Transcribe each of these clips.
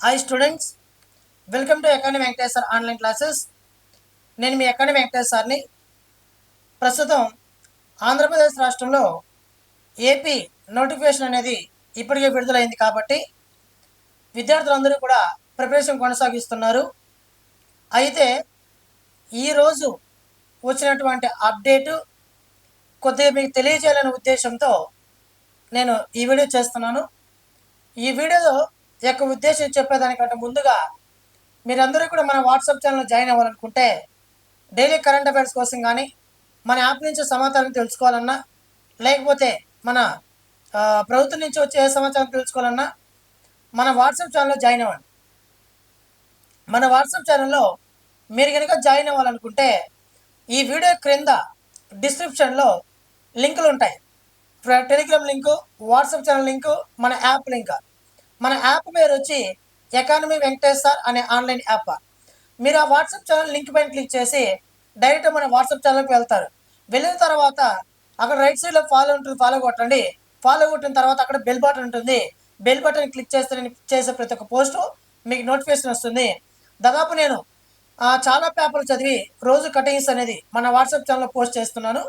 Hi students welcome to academy sir online classes నేను మీ academy వెంకటేశ్వర్ని ప్రస్తుతం ఆంధ్రప్రదేశ్ రాష్ట్రంలో ఏపీ నోటిఫికేషన్ అనేది ఇప్పటికే విడుదలైంది కాబట్టి విద్యార్థులందరూ కూడా ప్రిపరేషన్ కొనసాగిస్తున్నారు. అయితే ఈరోజు వచ్చినటువంటి అప్డేటు కొద్దిగా మీకు తెలియజేయాలనే ఉద్దేశంతో నేను ఈ వీడియో చేస్తున్నాను. ఈ వీడియోలో యొక్క ఉద్దేశం చెప్పేదానికంటే ముందుగా మీరందరూ కూడా మన వాట్సాప్ ఛానల్ జాయిన్ అవ్వాలనుకుంటే డైలీ కరెంట్ అఫైర్స్ కోసం కానీ మన యాప్ నుంచి సమాచారం తెలుసుకోవాలన్నా లేకపోతే మన ప్రభుత్వం నుంచి వచ్చే సమాచారం తెలుసుకోవాలన్నా మన వాట్సాప్ ఛానల్లో జాయిన్ అవ్వండి. మన వాట్సాప్ ఛానల్లో మీరు కనుక జాయిన్ అవ్వాలనుకుంటే ఈ వీడియో క్రింద డిస్క్రిప్షన్లో లింకులు ఉంటాయి. Telegram link WhatsApp channel link మన యాప్ లింక్. మన యాప్ పేరు వచ్చి ఎకానమీ వెంకటేశ్వర్ అనే ఆన్లైన్ యాప్. మీరు ఆ వాట్సాప్ ఛానల్ లింక్ పైన క్లిక్ చేసి డైరెక్ట్ మన వాట్సాప్ ఛానల్కి వెళ్తారు. వెళ్ళిన తర్వాత అక్కడ రైట్ సైడ్లో ఫాలో ఉంటుంది ఫాలో కొట్టండి. ఫాలో కొట్టిన తర్వాత అక్కడ బెల్ బటన్ ఉంటుంది. బెల్ బటన్ క్లిక్ చేస్తే నేను చేసే ప్రతి ఒక్క పోస్టు మీకు నోటిఫికేషన్ వస్తుంది. దాదాపు నేను చాలా పేపర్లు చదివి రోజు కటింగ్స్ అనేది మన వాట్సాప్ ఛానల్లో పోస్ట్ చేస్తున్నాను.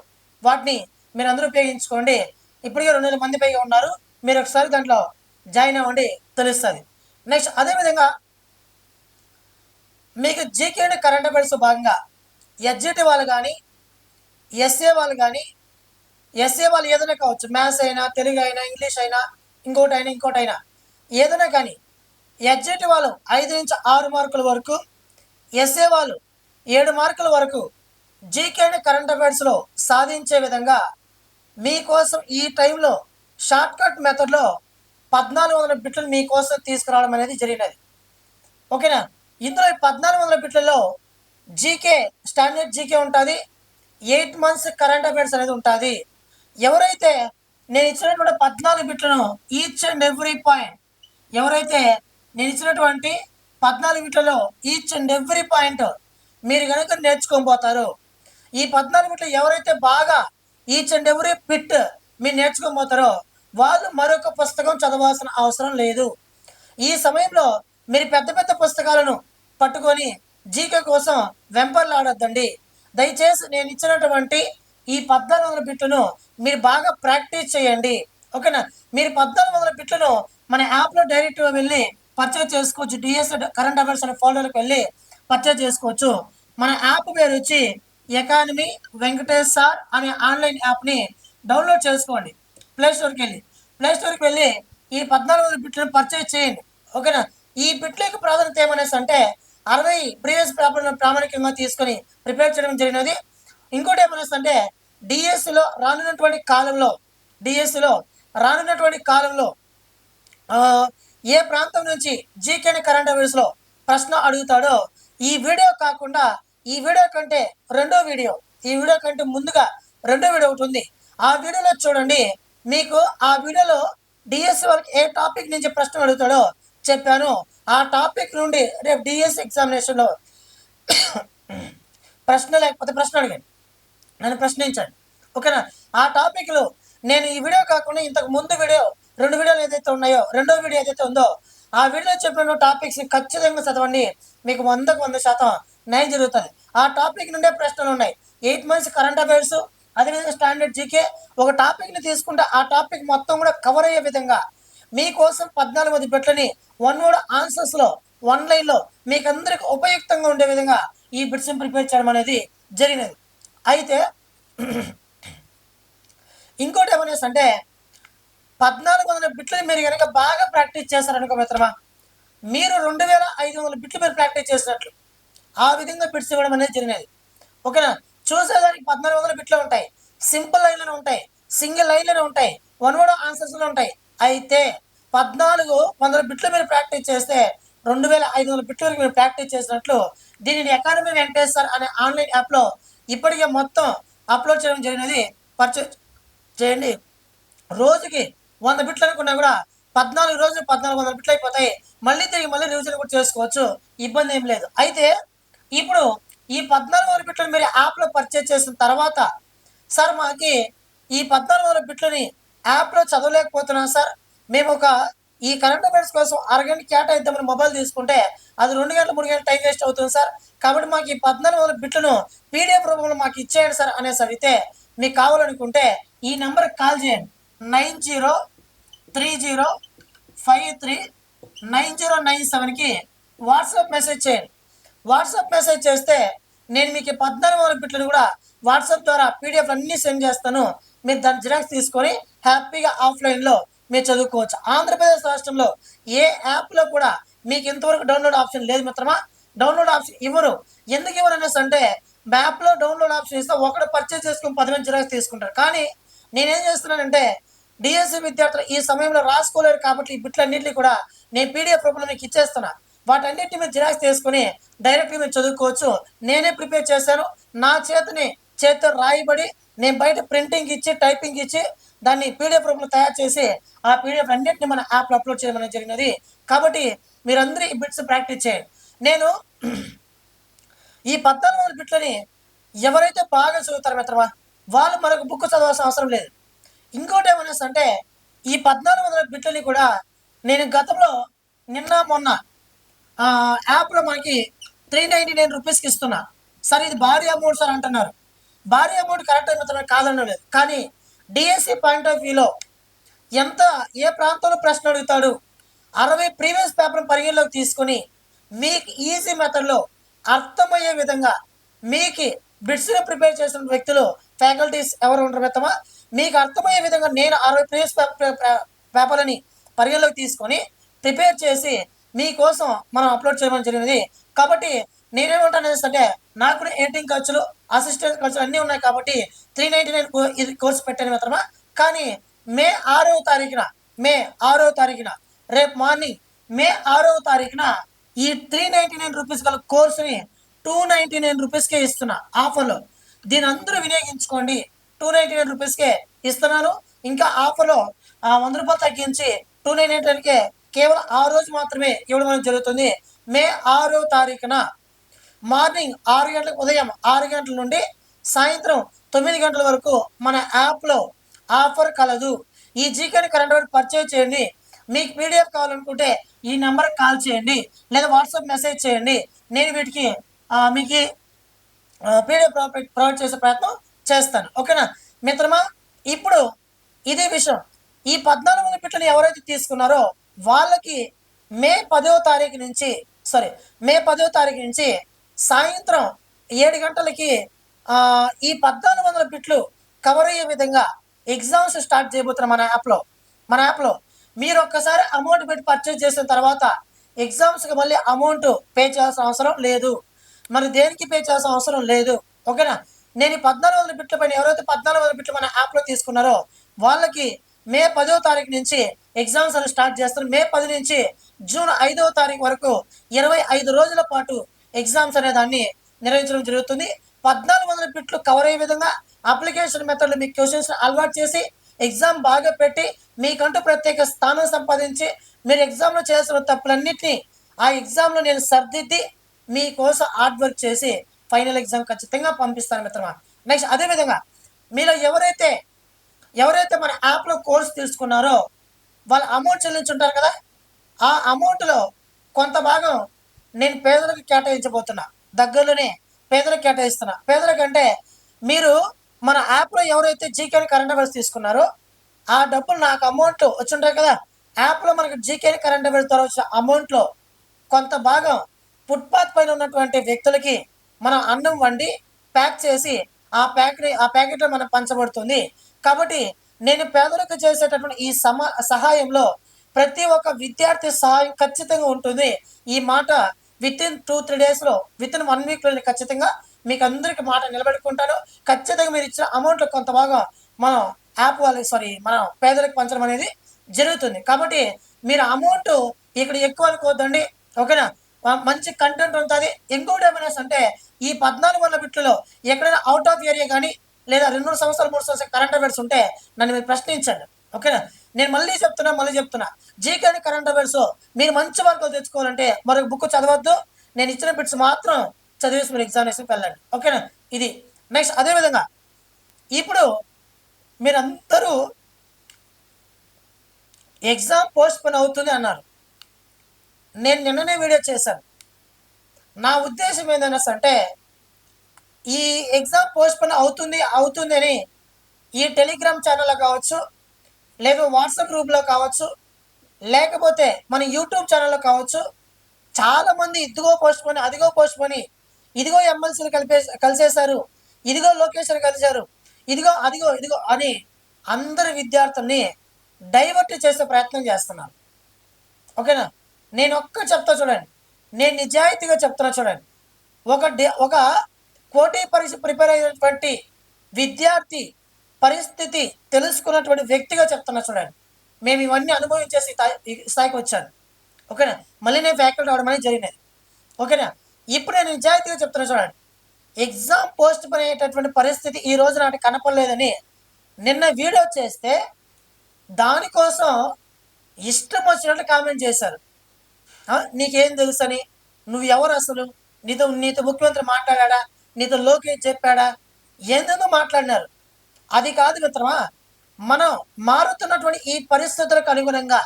వాటిని మీరు అందరూ ఉపయోగించుకోండి. ఇప్పటికే రెండు వేల మంది పైగా ఉన్నారు. మీరు ఒకసారి దాంట్లో జాయిన్ అవ్వండి తెలుస్తుంది. నెక్స్ట్ అదేవిధంగా మీకు జీకే అండ్ కరెంట్ అఫైర్స్ భాగంగా ఎస్జిటి వాళ్ళు కానీ ఎస్ఏ వాళ్ళు కానీ ఎస్ఏ వాళ్ళు ఏదైనా కావచ్చు మ్యాథ్స్ అయినా తెలుగు అయినా ఇంగ్లీష్ అయినా ఇంకోటి అయినా ఇంకోటి అయినా ఏదైనా కానీ ఎస్జిటి వాళ్ళు ఐదు నుంచి ఆరు మార్కుల వరకు ఎస్ఏ వాళ్ళు ఏడు మార్కుల వరకు జీకే అండ్ కరెంట్ అఫైర్స్లో సాధించే విధంగా మీకోసం ఈ టైంలో షార్ట్కట్ మెథడ్లో పద్నాలుగు వందల బిట్లు మీకోసం తీసుకురావడం అనేది జరిగినది. ఓకేనా? ఇందులో ఈ పద్నాలుగు వందల బిట్లలో జీకే స్టాండర్డ్ జీకే ఉంటుంది. ఎయిట్ మంత్స్ కరెంట్ అఫైర్స్ అనేది ఉంటుంది. ఎవరైతే నేను ఇచ్చినటువంటి పద్నాలుగు బిట్లను ఈచ్ అండ్ ఎవ్రీ పాయింట్ ఎవరైతే నేను ఇచ్చినటువంటి పద్నాలుగు బిట్లలో ఈచ్ అండ్ ఎవ్రీ పాయింట్ మీరు కనుక నేర్చుకోబోతారు ఈ పద్నాలుగు బిట్లు ఎవరైతే బాగా ఈచ్ అండ్ ఎవ్రీ బిట్ మీరు నేర్చుకోబోతారో వాళ్ళు మరొక పుస్తకం చదవాల్సిన అవసరం లేదు. ఈ సమయంలో మీరు పెద్ద పెద్ద పుస్తకాలను పట్టుకొని జీకే కోసం వెంపర్లాడొద్దండి. దయచేసి నేను ఇచ్చినటువంటి ఈ పద్నాలుగు వందల బిట్లను మీరు బాగా ప్రాక్టీస్ చేయండి. ఓకేనా? మీరు పద్నాలుగు వందల బిట్లను మన యాప్లో డైరెక్ట్గా వెళ్ళి పర్చేజ్ చేసుకోవచ్చు. డిఎస్ కరెంట్ అఫైర్స్ అనే ఫోల్డర్కి వెళ్ళి పర్చేజ్ చేసుకోవచ్చు. మన యాప్ పేరు వచ్చి ఎకానమీ వెంకటేష్ సార్ అనే ఆన్లైన్ యాప్ని డౌన్లోడ్ చేసుకోండి. ప్లే స్టోర్కి వెళ్ళి. ప్లే స్టోర్కి వెళ్ళి ఈ పద్నాలుగు వందల బిట్లను పర్చేజ్ చేయండి. ఓకేనా? ఈ బిట్ల యొక్క ప్రాధాన్యత ఏమనేసి అంటే అరవై ప్రీవియస్ పేపర్లను ప్రామాణికంగా తీసుకొని ప్రిపేర్ చేయడం జరిగినది. ఇంకోటి ఏమనేసి అంటే డిఎస్సిలో రానున్నటువంటి కాలంలో డిఎస్సిలో రానున్నటువంటి కాలంలో ఏ ప్రాంతం నుంచి జీకేని కరెంట్ అఫైర్స్లో ప్రశ్న అడుగుతాడో ఈ వీడియో కాకుండా ఈ వీడియో కంటే రెండో వీడియో ఈ వీడియో కంటే ముందుగా రెండో వీడియో ఒకటి ఉంది. ఆ వీడియోలో చూడండి మీకు ఆ వీడియోలో డిఎస్సి వాళ్ళకి ఏ టాపిక్ నుంచి ప్రశ్న అడుగుతాడో చెప్పాను. ఆ టాపిక్ నుండి రేపు డిఎస్సి ఎగ్జామినేషన్లో ప్రశ్న లేకపోతే ప్రశ్న అడిగాను నన్ను ప్రశ్నించండి. ఓకేనా? ఆ టాపిక్లో నేను ఈ వీడియో కాకుండా ఇంతకు ముందు వీడియో రెండు వీడియోలు ఏదైతే ఉన్నాయో రెండో వీడియో ఏదైతే ఉందో ఆ వీడియోలో చెప్పిన టాపిక్స్ని ఖచ్చితంగా చదవండి. మీకు వందకు వంద శాతం నయం జరుగుతుంది. ఆ టాపిక్ నుండే ప్రశ్నలు ఉన్నాయి. ఎయిట్ మంత్స్ కరెంట్ అఫైర్స్ అదేవిధంగా స్టాండర్డ్ జీకే ఒక టాపిక్ని తీసుకుంటే ఆ టాపిక్ మొత్తం కూడా కవర్ అయ్యే విధంగా మీకోసం పద్నాలుగు మంది బిట్లని వన్ వర్డ్ ఆన్సర్స్లో వన్ లైన్లో మీకు అందరికి ఉపయుక్తంగా ఉండే విధంగా ఈ బిట్స్ని ప్రిపేర్ చేయడం అనేది జరిగినది. అయితే ఇంకోటి ఏమనేసి అంటే పద్నాలుగు వందల బిట్లని మీరు కనుక బాగా ప్రాక్టీస్ చేశారనుకో మిత్రమా మీరు రెండు వేల ఐదు వందల బిట్లు మీరు ప్రాక్టీస్ చేసినట్లు ఆ విధంగా బిట్స్ ఇవ్వడం అనేది జరిగినది. ఓకేనా? చూసేదానికి పద్నాలుగు వందల బిట్లు ఉంటాయి. సింపుల్ లైన్లు ఉంటాయి. సింగిల్ లైన్లు ఉంటాయి. వన్ వర్డ్ ఆన్సర్స్లు ఉంటాయి. అయితే పద్నాలుగు వందల బిట్లు మీరు ప్రాక్టీస్ చేస్తే రెండు వేల ఐదు వందల బిట్ల వరకు మీరు ప్రాక్టీస్ చేసినట్లు దీనిని ఎకానమీ వెంకటేశ్వర్ అనే ఆన్లైన్ యాప్లో ఇప్పటికే మొత్తం అప్లోడ్ చేయడం జరిగినది. పర్చేజ్ చేయండి. రోజుకి వంద బిట్లు అనుకున్నా కూడా పద్నాలుగు రోజులు పద్నాలుగు వందల బిట్లు అయిపోతాయి. మళ్ళీ తిరిగి మళ్ళీ రివిజన్ కూడా చేసుకోవచ్చు. ఇబ్బంది ఏం లేదు. అయితే ఇప్పుడు ఈ పద్నాలుగు వందల బిట్లను మీరు యాప్లో పర్చేజ్ చేసిన తర్వాత సార్ మాకి ఈ పద్నాలుగు వందల బిట్లని యాప్లో చదవలేకపోతున్నాం సార్ మేము ఒక ఈ కరెంట్ అఫైర్స్ కోసం అరగంట కేటాయిద్దామని మొబైల్ తీసుకుంటే అది రెండు గంటల మూడు గంటల టైం వేస్ట్ అవుతుంది సార్ కాబట్టి మాకు ఈ పద్నాలుగు వందల బిట్లను పీడిఎఫ్ రూపంలో మాకు ఇచ్చేయండి సార్ అనేసి అడిగితే మీకు కావాలనుకుంటే ఈ నెంబర్కి కాల్ చేయండి. Nine zero three zero five three nine zero nine సెవెన్కి వాట్సాప్ మెసేజ్ చేయండి. వాట్సాప్ మెసేజ్ చేస్తే నేను మీకు పద్నాలుగు వందల బిట్లను కూడా వాట్సాప్ ద్వారా పీడిఎఫ్ అన్నీ సెండ్ చేస్తాను. మీరు దాని జిరాక్స్ తీసుకొని హ్యాపీగా ఆఫ్లైన్లో మీరు చదువుకోవచ్చు. ఆంధ్రప్రదేశ్ రాష్ట్రంలో ఏ యాప్లో కూడా మీకు ఇంతవరకు డౌన్లోడ్ ఆప్షన్ లేదు మిత్రమా? డౌన్లోడ్ ఆప్షన్ ఇవ్వరు. ఎందుకు ఇవ్వరు అనేసి అంటే మ్యాప్లో డౌన్లోడ్ ఆప్షన్ ఇస్తే ఒకడు పర్చేజ్ చేసుకుని పది మంది జిరాక్స్ తీసుకుంటారు. కానీ నేనేం చేస్తున్నానంటే డిఎస్సి విద్యార్థులు ఈ సమయంలో రాసుకోలేరు కాబట్టి ఈ బిట్లన్నింటినీ కూడా నేను పీడిఎఫ్ రూపంలో మీకు ఇచ్చేస్తున్నాను వాటన్నిటిని మీరు జిరాక్స్ తీసుకుని డైరెక్ట్గా మీరు చదువుకోవచ్చు. నేనే ప్రిపేర్ చేశాను. నా చేతిని చేతితో రాయబడి నేను బయట ప్రింటింగ్ ఇచ్చి టైపింగ్ ఇచ్చి దాన్ని పీడిఎఫ్ రూపంలో తయారు చేసి ఆ పీడిఎఫ్ అన్నింటిని మన యాప్లో అప్లోడ్ చేయడం అనేది జరిగినది. కాబట్టి మీరందరూ ఈ బిట్స్ ప్రాక్టీస్ చేయండి. నేను ఈ పద్నాలుగు వందల బిట్లని ఎవరైతే బాగా చదువుతారో మిత్రమా వాళ్ళు మనకు బుక్ చదవాల్సిన అవసరం లేదు. ఇంకోటి ఏమనేసి అంటే ఈ పద్నాలుగు వందల బిట్లని కూడా నేను గతంలో నిన్న మొన్న యాప్లో మనకి త్రీ నైంటీ నైన్ రూపీస్కి ఇస్తున్నా. సార్ ఇది భారీ అమౌంట్ సార్ అంటున్నారు. భారీ అమౌంట్ కరెక్ట్ మిత్రమే కాదనడం లేదు కానీ డిఎస్సి పాయింట్ ఆఫ్ వ్యూలో ఎంత ఏ ప్రాంతంలో ప్రశ్న అడుగుతాడు? అరవై ప్రీవియస్ పేపర్ పరిగణలోకి తీసుకొని మీకు ఈజీ మెథడ్లో అర్థమయ్యే విధంగా మీకు బిట్స్ని ప్రిపేర్ చేసిన వ్యక్తులు ఫ్యాకల్టీస్ ఎవరు ఉంటారు మిత్తమా మీకు అర్థమయ్యే విధంగా నేను అరవై ప్రీవియస్ పేపర్లని పరిగణలోకి తీసుకొని ప్రిపేర్ చేసి మీకోసం మనం అప్లోడ్ చేయడం జరిగింది. కాబట్టి నేనేమంటాను అంటే నాకు కూడా ఎడిటింగ్ ఖర్చులు అసిస్టెంట్ ఖర్చులు అన్నీ ఉన్నాయి కాబట్టి త్రీ నైంటీ నైన్ ఇది కోర్సు పెట్టాను మాత్రమే? కానీ మే ఆరవ తారీఖున మే ఆరవ తారీఖున రేపు మార్నింగ్ మే ఆరవ తారీఖున ఈ త్రీ నైంటీ నైన్ రూపీస్ గల కోర్సుని టూ నైంటీ నైన్ రూపీస్కే ఇస్తున్నా ఆఫర్లో. దీని అందరూ వినియోగించుకోండి. టూ నైంటీ నైన్ రూపీస్కే ఇస్తున్నాను. ఇంకా ఆఫర్లో వంద రూపాయలు తగ్గించి టూ నైన్ నైన్కే కేవలం ఆ రోజు మాత్రమే ఇవ్వడం అనేది జరుగుతుంది. మే ఆరో తారీఖున మార్నింగ్ ఆరు గంటలకు ఉదయం ఆరు గంటల నుండి సాయంత్రం తొమ్మిది గంటల వరకు మన యాప్లో ఆఫర్ కలదు. ఈ జీకేని కరెంట్ అఫైర్ పర్చేజ్ చేయండి. మీకు పీడిఎఫ్ కావాలనుకుంటే ఈ నెంబర్కి కాల్ చేయండి. లేదా వాట్సాప్ మెసేజ్ చేయండి. నేను వీటికి మీకు పీడిఎఫ్ ప్రొవైడ్ చేసే ప్రయత్నం చేస్తాను. ఓకేనా? మిత్రమా ఇప్పుడు ఇదే విషయం. ఈ పద్నాలుగు వందల బిట్లను ఎవరైతే తీసుకున్నారో వాళ్ళకి మే పదో తారీఖు నుంచి సారీ మే పదో తారీఖు నుంచి సాయంత్రం ఏడు గంటలకి ఈ పద్నాలుగు వందల బిట్లు కవర్ అయ్యే విధంగా ఎగ్జామ్స్ స్టార్ట్ చేయబోతున్నాం మన యాప్లో మన యాప్లో మీరు ఒక్కసారి అమౌంట్ పెట్టి పర్చేజ్ చేసిన తర్వాత ఎగ్జామ్స్కి మళ్ళీ అమౌంట్ పే చేయాల్సిన అవసరం లేదు. మరి దేనికి పే చేయాల్సిన అవసరం లేదు? ఓకేనా? నేను ఈ పద్నాలుగు వందల బిట్ల పైన ఎవరైతే పద్నాలుగు వందల బిట్లు మన యాప్లో తీసుకున్నారో వాళ్ళకి మే పదో తారీఖు నుంచి ఎగ్జామ్స్ అని స్టార్ట్ చేస్తారు. మే పది నుంచి జూన్ ఐదవ తారీఖు వరకు ఇరవై ఐదు రోజుల పాటు ఎగ్జామ్స్ అనే దాన్ని నిర్వహించడం జరుగుతుంది. పద్నాలుగు వందల బిట్లు కవర్ అయ్యే విధంగా అప్లికేషన్ మెథడ్లో మీ క్వశ్చన్స్ అలవాటు చేసి ఎగ్జామ్ బాగా పెట్టి మీకంటూ ప్రత్యేక స్థానం సంపాదించి మీరు ఎగ్జామ్లో చేసిన తప్పులన్నింటినీ ఆ ఎగ్జామ్లో నేను సర్దిద్ది మీకోసం హార్డ్ వర్క్ చేసి ఫైనల్ ఎగ్జామ్ ఖచ్చితంగా పంపిస్తాను మిత్రమా. నెక్స్ట్ అదేవిధంగా మీలో ఎవరైతే ఎవరైతే మన యాప్లో కోర్స్ తీసుకున్నారో వాళ్ళ అమౌంట్ చెల్లించుంటారు కదా? ఆ అమౌంట్లో కొంత భాగం నేను పేదలకు కేటాయించబోతున్నా. దగ్గరలోనే పేదలకు కేటాయిస్తున్నా. పేదలకు అంటే మీరు మన యాప్లో ఎవరైతే జీకే కరెంట్ అఫైర్స్ తీసుకున్నారో ఆ డబ్బులు నాకు అమౌంట్ వచ్చుంటాయి కదా? యాప్లో మనకు జీకే కరెంట్ అఫైర్స్ ద్వారా వచ్చిన అమౌంట్లో కొంత భాగం ఫుట్పాత్ పైన ఉన్నటువంటి వ్యక్తులకి మనం అన్నం వండి ప్యాక్ చేసి ఆ ప్యాకెట్ ఆ ప్యాకెట్లో మనం పంచబడుతుంది. కాబట్టి నేను పేదలకు చేసేటటువంటి ఈ సమ సహాయంలో ప్రతి ఒక్క విద్యార్థి సహాయం ఖచ్చితంగా ఉంటుంది. ఈ మాట విత్ ఇన్ టూ త్రీ డేస్లో విత్ ఇన్ వన్ వీక్లో నేను ఖచ్చితంగా మీకు అందరికి మాట నిలబెట్టుకుంటాను. ఖచ్చితంగా మీరు ఇచ్చిన అమౌంట్లో కొంత భాగం మనం యాప్ వాళ్ళకి సారీ మనం పేదలకు పంచడం అనేది జరుగుతుంది. కాబట్టి మీరు అమౌంట్ ఇక్కడ ఎక్కువ అనుకోవద్దండి. ఓకేనా? మంచి కంటెంట్ ఉంటుంది. ఇంకోటి ఏమైనా అంటే ఈ పద్నాలుగు వందల బిట్లలో ఎక్కడైనా అవుట్ ఆఫ్ ఏరియా కానీ లేదా రెండు మూడు సంవత్సరాలు మూడు సంవత్సరాలు కరెంట్ అఫైర్స్ ఉంటే నన్ను మీరు ప్రశ్నించండి. ఓకేనా? నేను మళ్ళీ చెప్తున్నా మళ్ళీ చెప్తున్నా. జీకే కరెంట్ అఫైర్స్ మీరు మంచి మార్కులు తెచ్చుకోవాలంటే మరొక బుక్ చదవద్దు. నేను ఇచ్చిన బిట్స్ మాత్రం చదివేసి మీరు ఎగ్జామినేషన్కి వెళ్ళండి. ఓకేనా? ఇది. నెక్స్ట్ అదేవిధంగా ఇప్పుడు మీరందరూ ఎగ్జామ్ పోస్ట్ పోన్ అవుతుంది అన్నారు. నేను నిన్ననే వీడియో చేశాను. నా ఉద్దేశం ఏంటన్నా అంటే ఈ ఎగ్జామ్ పోస్ట్పోన్ అవుతుంది అవుతుంది అని ఈ టెలిగ్రామ్ ఛానల్లో కావచ్చు లేదా వాట్సాప్ గ్రూప్లో కావచ్చు లేకపోతే మన యూట్యూబ్ ఛానల్లో కావచ్చు చాలామంది ఇదిగో పోస్ట్పోని అదిగో పోస్ట్పోని ఇదిగో ఎమ్మెల్సీలు కలిపే కలిసేశారు ఇదిగో లొకేషన్ కలిశారు ఇదిగో అదిగో ఇదిగో అని అందరి విద్యార్థుల్ని డైవర్ట్ చేసే ప్రయత్నం చేస్తున్నాను ఓకేనా? నేను ఒక్క చెప్తా చూడండి. నేను నిజాయితీగా చెప్తున్నా చూడండి. ఒక డి- ఒక పోటీ పరీక్ష ప్రిపేర్ అయినటువంటి విద్యార్థి పరిస్థితి తెలుసుకున్నటువంటి వ్యక్తిగా చెప్తున్నా చూడండి. మేము ఇవన్నీ అనుభవించేసి స్థాయికి వచ్చాను. ఓకేనా? మళ్ళీ నేను ఫ్యాకల్టీ అవడం అనేది జరిగినది. ఓకేనా? ఇప్పుడు నేను నిజాయితీగా చెప్తున్నా చూడండి. ఎగ్జామ్ పోస్ట్ అయ్యేటటువంటి పరిస్థితి ఈ రోజు నాటి కనపడలేదని నిన్న వీడియో చేస్తే దానికోసం ఇష్టం వచ్చినట్టు కామెంట్ చేశారు. నీకేం తెలుసని? నువ్వు ఎవరు అసలు? నీతో నీతో ముఖ్యమంత్రి మాట్లాడా నీతో లోకేష్ చెప్పాడా? ఏందేందో మాట్లాడినారు? అది కాదు మిత్రమా మనం మారుతున్నటువంటి ఈ పరిస్థితులకు అనుగుణంగా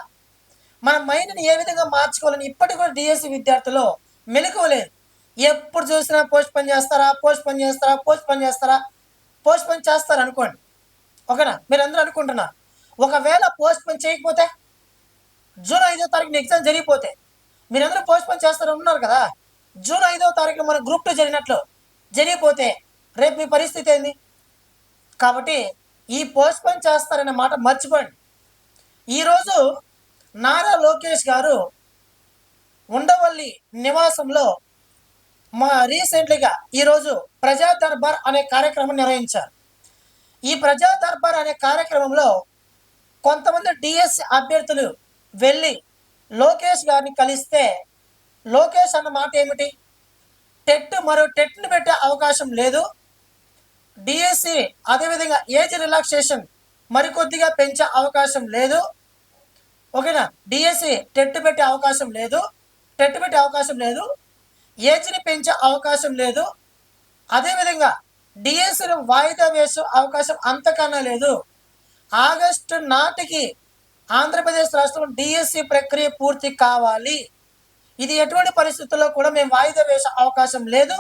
మన మైండ్ని ఏ విధంగా మార్చుకోవాలని ఇప్పటికి కూడా డిఎస్సి విద్యార్థులు మెలకువలేదు ఎప్పుడు చూసినా పోస్ట్ పని చేస్తారా పోస్ట్ పని చేస్తారా పోస్ట్ పని చేస్తారా? పోస్ట్ పని చేస్తారు అనుకోండి. ఓకేనా? మీరు అందరూ అనుకుంటున్నారు. ఒకవేళ పోస్ట్ పని చేయకపోతే జూన్ ఐదో తారీఖున ఎగ్జామ్ జరిగిపోతే మీరందరూ పోస్ట్ పని చేస్తారు ఉన్నారు కదా? జూన్ ఐదో తారీఖున మన గ్రూప్ టూ జరిగినట్లు జరిగిపోతే రేపు మీ పరిస్థితి ఏంది? కాబట్టి ఈ పోస్ట్పోన్ చేస్తారనే మాట మర్చిపోండి. ఈరోజు నారా లోకేష్ గారు ఉండవల్లి నివాసంలో మా రీసెంట్లీగా ఈరోజు ప్రజా దర్బార్ అనే కార్యక్రమం నిర్వహించారు. ఈ ప్రజా దర్బార్ అనే కార్యక్రమంలో కొంతమంది డిఎస్ అభ్యర్థులు వెళ్ళి లోకేష్ గారిని కలిస్తే లోకేష్ అన్న మాట ఏమిటి? టెట్ మరో టెట్ని పెట్టే అవకాశం లేదు. డిఎస్సి అదేవిధంగా ఏజ్ రిలాక్సేషన్ మరికొద్దిగా పెంచే అవకాశం లేదు. ఓకేనా? డిఎస్సి టెట్ పెట్టే అవకాశం లేదు. టెట్ పెట్టే అవకాశం లేదు. ఏజ్ని పెంచే అవకాశం లేదు. అదేవిధంగా డిఎస్సిని వాయిదా వేసే అవకాశం అంతకన్నా లేదు. ఆగస్టు నాటికి ఆంధ్రప్రదేశ్ రాష్ట్రం డిఎస్సి ప్రక్రియ పూర్తి కావాలి. ఇది ఎటువంటి పరిస్థితుల్లో కూడా మేము వాయిదా వేసే అవకాశం లేదు.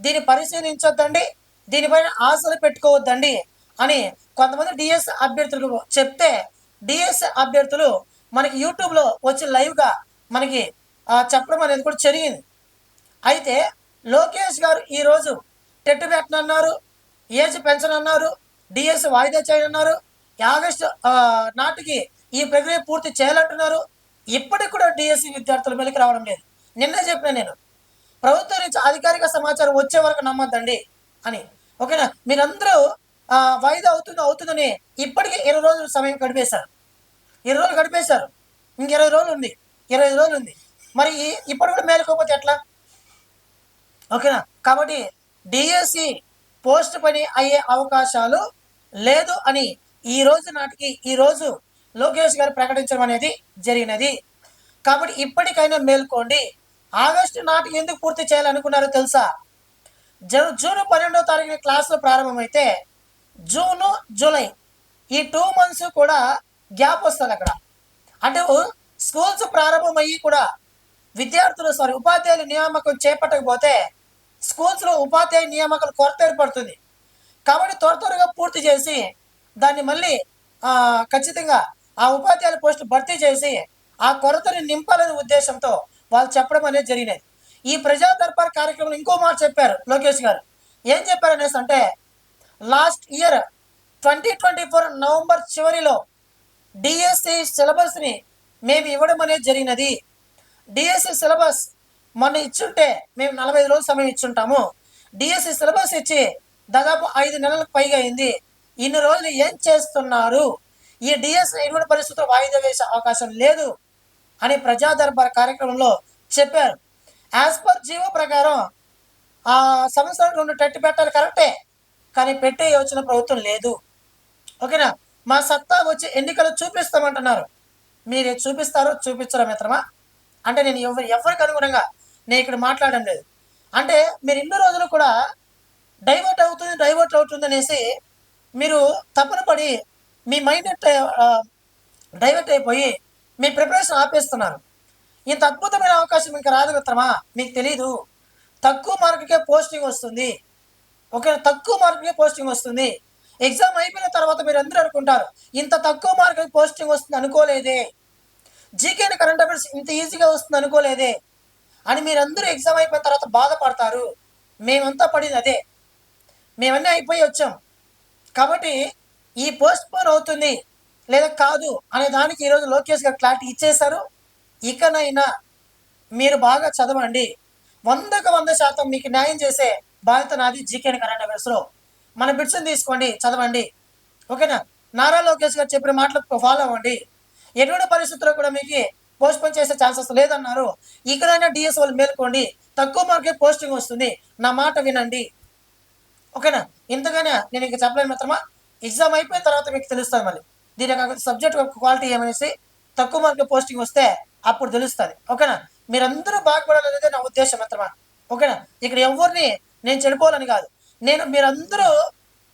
దీన్ని పరిశీలించొద్దండి. దీనిపైన ఆశలు పెట్టుకోవద్దండి అని కొంతమంది డిఎస్ అభ్యర్థులకు చెప్తే డిఎస్ అభ్యర్థులు మనకి యూట్యూబ్లో వచ్చి లైవ్గా మనకి చెప్పడం అనేది కూడా జరిగింది. అయితే లోకేష్ గారు ఈరోజు టెట్ పెట్టనన్నారు ఏజ్ పెంచనన్నారు డిఎస్ వాయిదా చేయనన్నారు ఆగస్టు నాటికి ఈ ప్రక్రియ పూర్తి చేయాలంటున్నారు. ఇప్పటికి కూడా డిఎస్సి విద్యార్థుల మీదకి రావడం లేదు. నిన్నే చెప్పిన నేను ప్రభుత్వం నుంచి అధికారిక సమాచారం వచ్చే వరకు నమ్మద్దండి అని. ఓకేనా? మీరందరూ వాయిదా అవుతుంది అవుతుందని ఇప్పటికే ఇరవై రోజులు సమయం గడిపేశారు. ఇరవై రోజులు గడిపేశారు. ఇంక ఇరవై రోజులు ఉంది. ఇరవై రోజులు ఉంది. మరి ఇప్పుడు కూడా మేలుకోకపోతే ఎట్లా? ఓకేనా? కాబట్టి డిఎస్సి పోస్ట్ పని అయ్యే అవకాశాలు లేదు అని ఈ రోజు నాటికి ఈ రోజు లోకేష్ గారు ప్రకటించడం అనేది జరిగినది. కాబట్టి ఇప్పటికైనా మేల్కోండి. ఆగస్టు నాటికి ఎందుకు పూర్తి చేయాలనుకున్నారో తెలుసా? జూ- జూన్ పన్నెండో తారీఖున క్లాసులు ప్రారంభమైతే జూను జూలై ఈ టూ మంత్స్ కూడా గ్యాప్ వస్తుంది అక్కడ. అంటే స్కూల్స్ ప్రారంభమయ్యి కూడా విద్యార్థులు సారీ ఉపాధ్యాయుల నియామకం చేపట్టకపోతే స్కూల్స్లో ఉపాధ్యాయ నియామకాల కొరత ఏర్పడుతుంది. కాబట్టి త్వర త్వరగా పూర్తి చేసి దాన్ని మళ్ళీ ఖచ్చితంగా ఆ ఉపాధ్యాయుల పోస్టు భర్తీ చేసి ఆ కొరతని నింపాలనే ఉద్దేశంతో వాళ్ళు చెప్పడం అనేది జరిగినది. ఈ ప్రజా దర్బార్ కార్యక్రమంలో ఇంకో మాట చెప్పారు లోకేష్ గారు. ఏం చెప్పారు అనేసి అంటే last year twenty twenty four November చివరిలో డిఎస్సి సిలబస్ని మేము ఇవ్వడం అనేది జరిగినది. డిఎస్సి సిలబస్ మొన్న ఇచ్చుంటే మేము నలభై ఐదు రోజులు సమయం ఇచ్చుంటాము. డిఎస్సి సిలబస్ ఇచ్చి దాదాపు ఐదు నెలలకు పైగా అయింది. ఇన్ని రోజులు ఏం చేస్తున్నారు? ఈ డిఎస్ ఎటువంటి పరిస్థితుల్లో వాయిదా వేసే అవకాశం లేదు అని ప్రజా దర్బార్ కార్యక్రమంలో చెప్పారు. యాజ్ పర్ జీవో ప్రకారం ఆ సంవత్సరానికి రెండు టెట్ పెట్టాలి కరెక్టే కానీ పెట్టే యోచన ప్రభుత్వం లేదు. ఓకేనా? మా సత్తా వచ్చి ఎన్నికలు చూపిస్తామంటున్నారు. మీరు చూపిస్తారో చూపించరా మిత్రమా? అంటే నేను ఎవరి ఎవరికి అనుగుణంగా నేను ఇక్కడ మాట్లాడడం లేదు. అంటే మీరు ఇన్ని రోజులు కూడా డైవర్ట్ అవుతుంది డైవర్ట్ అవుతుంది అనేసి మీరు తపన పడి మీ మైండ్ డైవర్ట్ అయిపోయి మీ ప్రిపరేషన్ ఆపేస్తున్నారు. ఇంత అద్భుతమైన అవకాశం ఇంకా రాదు మిత్రమా? మీకు తెలీదు. తక్కువ మార్కుకే పోస్టింగ్ వస్తుంది. ఒక తక్కువ మార్కుకే పోస్టింగ్ వస్తుంది. ఎగ్జామ్ అయిపోయిన తర్వాత మీరు అందరూ అనుకుంటారు ఇంత తక్కువ మార్కుకి పోస్టింగ్ వస్తుంది అనుకోలేదే. జీకేని కరెంట్ అఫైర్స్ ఇంత ఈజీగా వస్తుంది అనుకోలేదే అని మీరందరూ ఎగ్జామ్ అయిపోయిన తర్వాత బాధపడతారు. మేమంతా పడింది అదే మేమన్నీ అయిపోయి వచ్చాం. కాబట్టి ఈ పోస్ట్ పోన్ అవుతుంది. లేదా కాదు అనే దానికి ఈరోజు లోకేష్ గారు క్లారిటీ ఇచ్చేశారు. ఇకనైనా మీరు బాగా చదవండి. వందకు వంద శాతం మీకు న్యాయం చేసే బాధ్యత నాది జీకే కరెంట్ అఫేర్స్లో మన బిట్స్ని తీసుకోండి చదవండి. ఓకేనా? నారా లోకేష్ గారు చెప్పిన మాటలకు ఫాలో అవ్వండి. ఎటువంటి పరిస్థితుల్లో కూడా మీకు పోస్ట్ పోన్ చేసే ఛాన్సెస్ లేదన్నారు. ఇక్కడైనా డిఎస్ వాళ్ళు మేల్కోండి. తక్కువ మార్కే పోస్టింగ్ వస్తుంది. నా మాట వినండి. ఓకేనా? ఇంతగానే నేను ఇంకా చెప్పలేను మిత్రమా? ఎగ్జామ్ అయిపోయిన తర్వాత మీకు తెలుస్తుంది మళ్ళీ. దీని యొక్క సబ్జెక్ట్ యొక్క క్వాలిటీ ఏమనేసి తక్కువ మార్కుల పోస్టింగ్ వస్తే అప్పుడు తెలుస్తుంది. ఓకేనా? మీరందరూ బాగుపడాలనేది నా ఉద్దేశం మాత్రమా ఓకేనా? ఇక్కడ ఎవరిని నేను చెడిపోవాలని కాదు. నేను మీరందరూ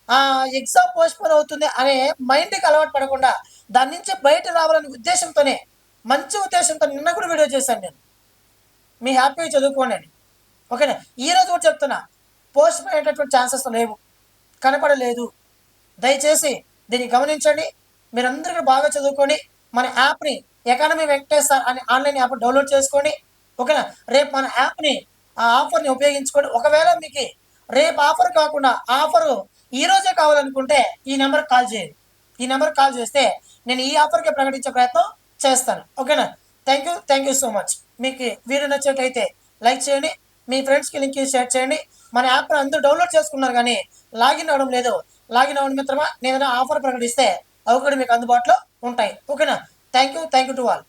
ఆ ఎగ్జామ్ పోస్ట్పోన్ అవుతుంది అనే మైండ్కి అలవాటు పడకుండా దాని నుంచి బయట రావాలనే ఉద్దేశంతోనే మంచి ఉద్దేశంతో నిన్న కూడా వీడియో చేశాను నేను. మీ హ్యాపీగా చదువుకోండి అని. ఓకేనా? ఈ రోజు కూడా చెప్తున్నా. పోస్ట్ పోయేటటువంటి ఛాన్సెస్ లేవు. కనపడలేదు. దయచేసి దీన్ని గమనించండి. మీరందరూ బాగా చదువుకొని మన యాప్ని ఎకానమీ సార్ అని ఆన్లైన్ యాప్ డౌన్లోడ్ చేసుకోండి. ఓకేనా రేపు మన యాప్ని ఆ ఆఫర్ని ఉపయోగించుకోండి. ఒకవేళ మీకు రేపు ఆఫర్ కాకుండా ఆఫర్ ఈ రోజే కావాలనుకుంటే ఈ నెంబర్కి కాల్ చేయండి. ఈ నెంబర్కి కాల్ చేస్తే నేను ఈ ఆఫర్కి ప్రకటించే ప్రయత్నం చేస్తాను. ఓకేనా? Thank you thank you so much మీకు వీడియో నచ్చినట్టయితే లైక్ చేయండి. మీ ఫ్రెండ్స్కి లింక్ షేర్ చేయండి. మన యాప్ని అందరూ డౌన్లోడ్ చేసుకున్నారు కానీ లాగిన్ అవ్వడం లేదు. లాగిన్ అవ్వండి మిత్రమా? నేను ఆఫర్ ప్రకటిస్తే అవి కూడా మీకు అందుబాటులో ఉంటాయి. ఓకేనా? Thank you thank you to all